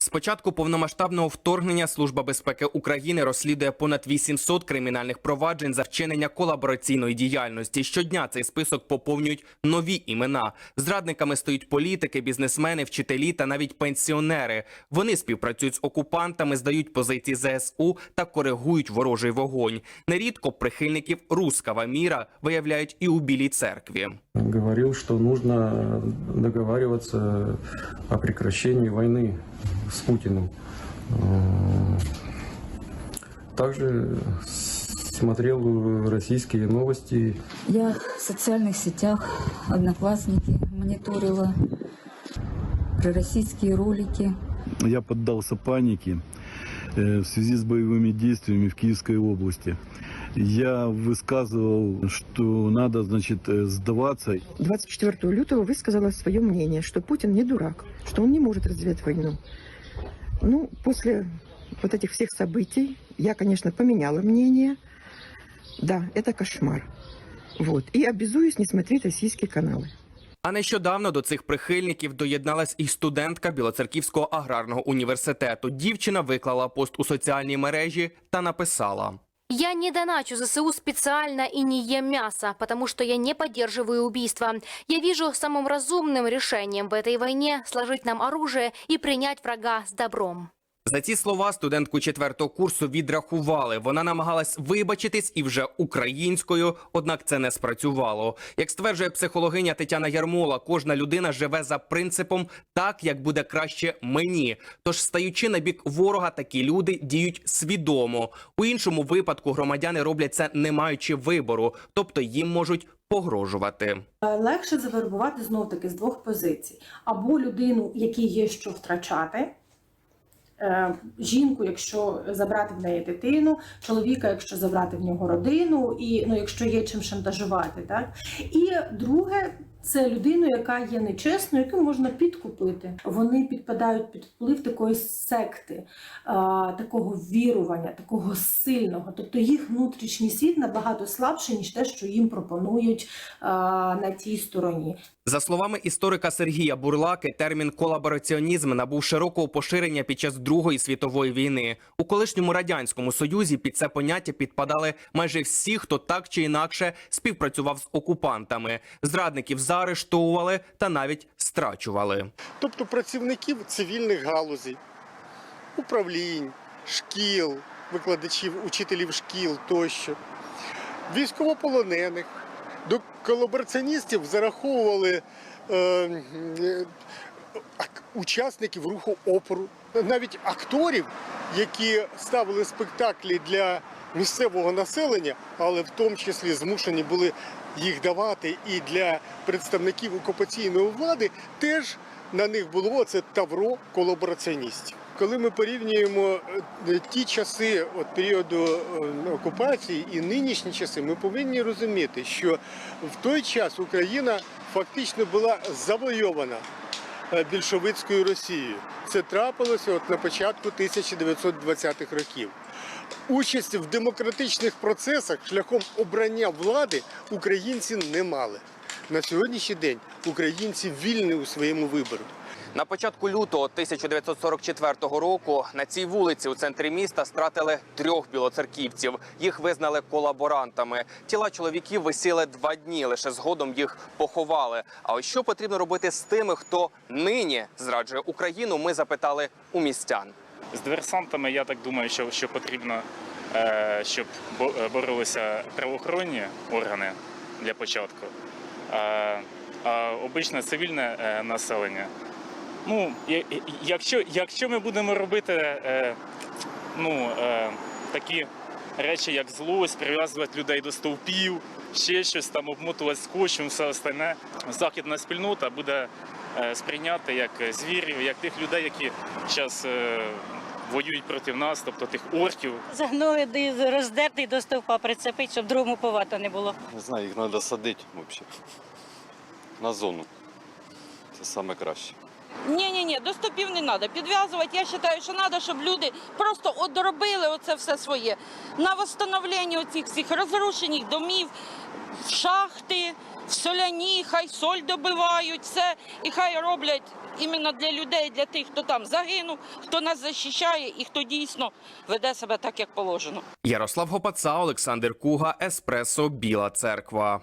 З початку повномасштабного вторгнення Служба безпеки України розслідує понад 800 кримінальних проваджень за вчинення колабораційної діяльності. Щодня цей список поповнюють нові імена. Зрадниками стають політики, бізнесмени, вчителі та навіть пенсіонери. Вони співпрацюють з окупантами, здають позиції ЗСУ та коригують ворожий вогонь. Нерідко прихильників рускава міра виявляють і у білій церкві. Говорил, что нужно договариваться о прекращении войны с Путиным. Э, Также смотрел российские новости Я в социальных сетях, одноклассники, мониторила пророссийские ролики. Я поддался панике э, в связи с боевыми действиями в Киевской области. Я высказывал, что надо, значит, э, сдаваться. 24 лютого высказала свое мнение, что Путин не дурак, что он не может развязать войну. Ну, после вот этих всех событий я, конечно, поменяла мнение. Да, это кошмар. Вот. И обязуюсь не смотреть российские каналы. А нещодавно до цих прихильників доєдналась і студентка Білоцерківського аграрного університету. Дівчина виклала пост у соціальній мережі та написала. Я не доначу ЗСУ специально и не ем мясо, потому что я не поддерживаю убийства. Я вижу самым разумным решением в этой войне сложить нам оружие и принять врага с добром. За ці слова студентку четвертого курсу відрахували. Вона намагалась вибачитись і вже українською, однак це не спрацювало. Як стверджує психологиня Тетяна Ярмола, кожна людина живе за принципом так, як буде краще мені. Тож, стаючи на бік ворога, такі люди діють свідомо. У іншому випадку громадяни роблять це не маючи вибору, тобто їм можуть погрожувати. Е, Легше завербувати знов таки з двох позицій: або людину, якій є що втрачати. Е, Жінку, якщо забрати в неї дитину, чоловіка, якщо забрати в нього родину, і ну, якщо є чим шантажувати, так? І друге, це людину, яка є нечесною, яку можна підкупити. Вони підпадають під вплив такої секти, такого вірування, такого сильного. Тобто їх внутрішній світ набагато слабший, ніж те, що їм пропонують на тій стороні. За словами історика Сергія Бурлаки, термін колабораціонізм набув широкого поширення під час Другої світової війни. У колишньому радянському союзі під це поняття підпадали майже всі, хто так чи інакше співпрацював з окупантами. Зрадників заарештовували та навіть страчували. тобто працівників цивільних галузей, управлінь, шкіл, викладачів, учителів шкіл тощо, військовополонених. До колабораціоністів зараховували е, е, учасників руху опору, навіть акторів, які ставили спектаклі для місцевого населення, але в тому числі змушені були їх давати і для представників окупаційної влади, теж на них було це тавро колабораціоністів. Коли ми порівнюємо е, ті часи от періоду е, окупації і нинішні часи, ми повинні розуміти, що в той час Україна фактично була завойована е, більшовицькою Росією. Це трапилося от на початку 1920-х років. Участь в демократичних процесах шляхом обрання влади українці не мали. На сьогоднішній день українці вільні у своєму виборі. На початку лютого 1944 року на цій вулиці у центрі міста стратили трьох білоцерківців. Їх визнали колаборантами. Тіла чоловіків висіли два дні. Лише згодом їх поховали. А ось що потрібно робити з тими, хто нині зраджує Україну? Ми запитали у містян. З диверсантами я так думаю, що, що потрібно, е, щоб е, боролися правоохоронні органи для початку. А, обичне цивільне е, населення. Ну, якщо, якщо ми будемо робити ну, такі речі, як злость, прив'язувати людей до стовпів, ще щось там обмотувати скотчем, все остальне, західна спільнота буде сприйняти як звірів, як тих людей, які зараз воюють проти нас, тобто тих орків, Загнули роздерти роздертий до стовпа прицепить, щоб другому повато не було. Не знаю, їх треба садити взагалі. На зону. Це найкраще. краще. Ні, ні, ні, до стовпів не треба. Підв'язувати, я вважаю, що треба, щоб люди просто одробили оце все своє. На восстановлення оцих всіх розрушених домів. шахти, в соляні, хай соль добивають, все, і хай роблять іменно для людей, для тих, хто там загинув, хто нас захищає і хто дійсно веде себе так, як положено. Ярослав Гопаца, Олександр Куга, Еспресо, Біла Церква.